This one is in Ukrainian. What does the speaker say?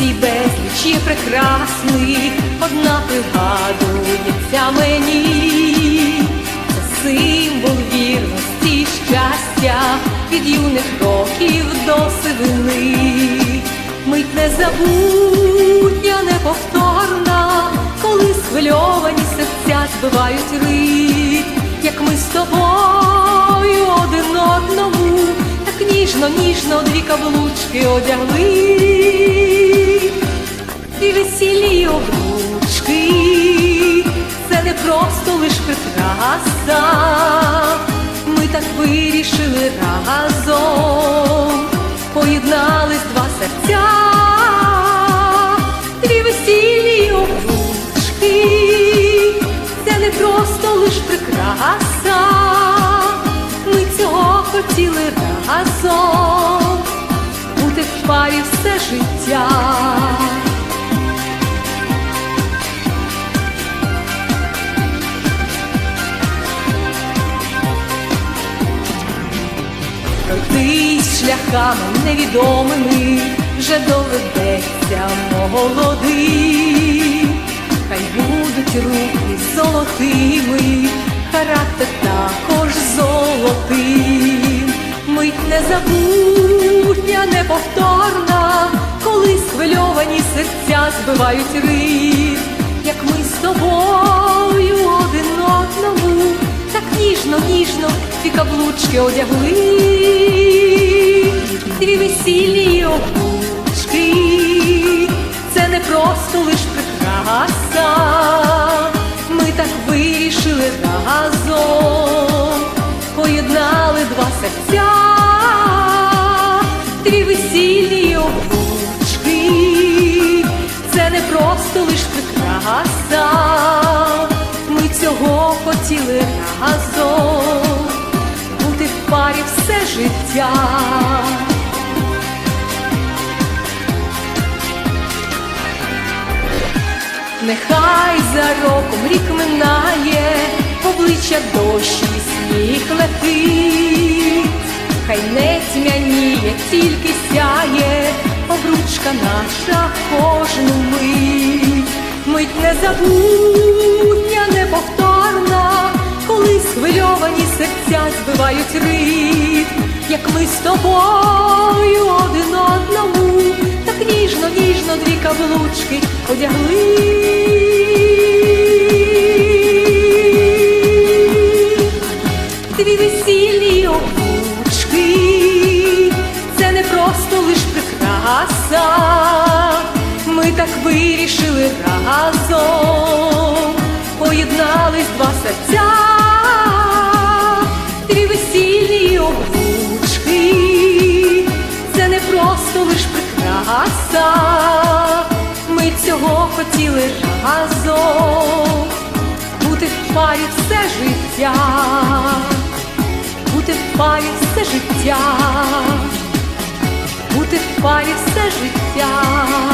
Традицій безліч є прекрасних, одна пригадується мені. Це символ вірності щастя від юних років до сивини. Мить незабутня, неповторна, коли схвильовані серця збивають рит, як ми з тобою ніжно, ніжно дві каблучки одягли, і весілі обручки, це не просто лиш прикраса, ми так вирішили разом, разом, бути в парі все життя. Пройтись шляхами невідомими вже доведеться молодим. Хай будуть руки золотими, характер також золотим. Мить незабутня, неповторна, коли схвильовані серця збивають рит, як ми з тобою один одному, так ніжно, ніжно ті каблучки одягли, дві весілі обручки, це не просто лиш прикраса, ми так вирішили разом, поєднали два серця, просто лиш прикраса, ми цього хотіли разом, бути в парі все життя. Нехай за роком рік минає, обличчя дощі, сніг летить, хай не тьмяніє, тільки сяє, обручка наша мить незабутня, неповторна, коли схвильовані серця збивають рит, як ми з тобою один одному, так ніжно, ніжно дві каблучки одягли. Дві весілі обручки, це не просто лиш прикраса, ми так вирішили разом, прикраса, ми цього хотіли разом, бути в парі все життя, бути в парі все життя, бути в парі все життя.